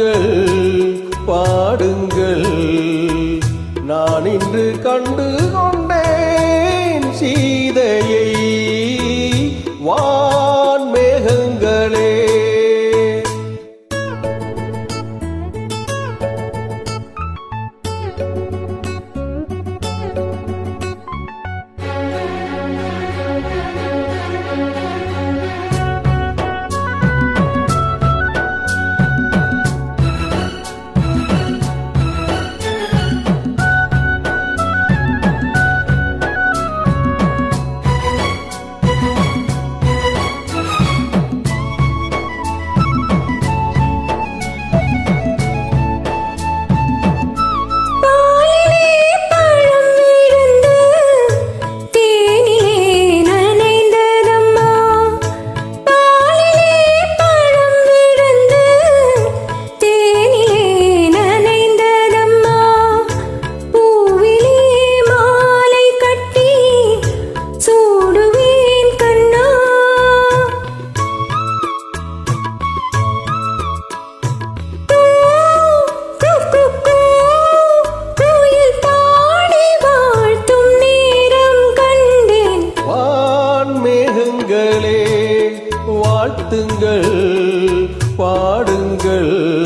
பாடுங்கள் பாடுங்கள். நான் இன்று கண்டு கொண்ட பாட்டுங்கள் பாடுங்கள்.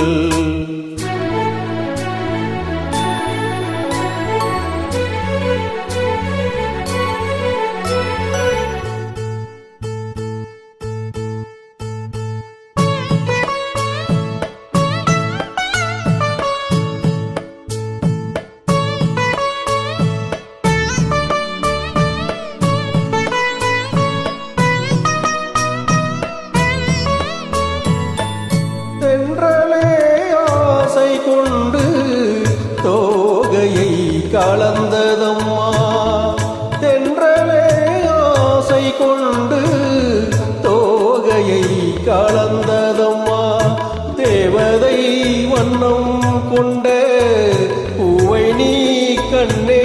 கலந்ததம்மா. தென்றலே ஆசை கொண்டு தோகையை கலந்ததம்மா. தேவதை வண்ணம் கொண்ட பூவை நீ கண்ணே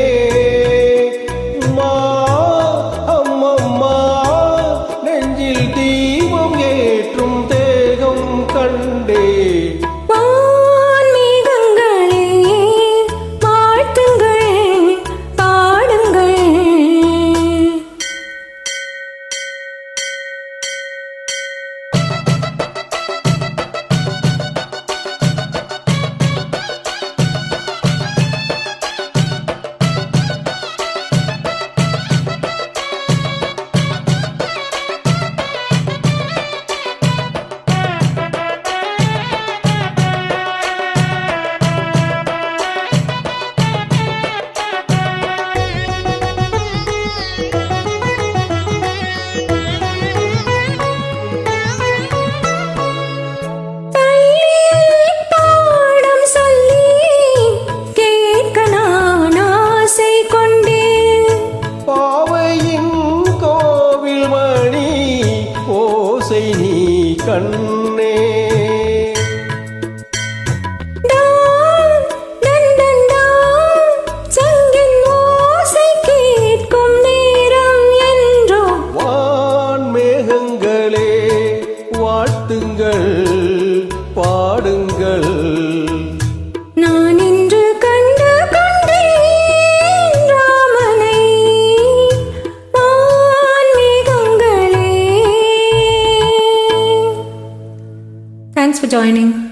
Thanks for joining.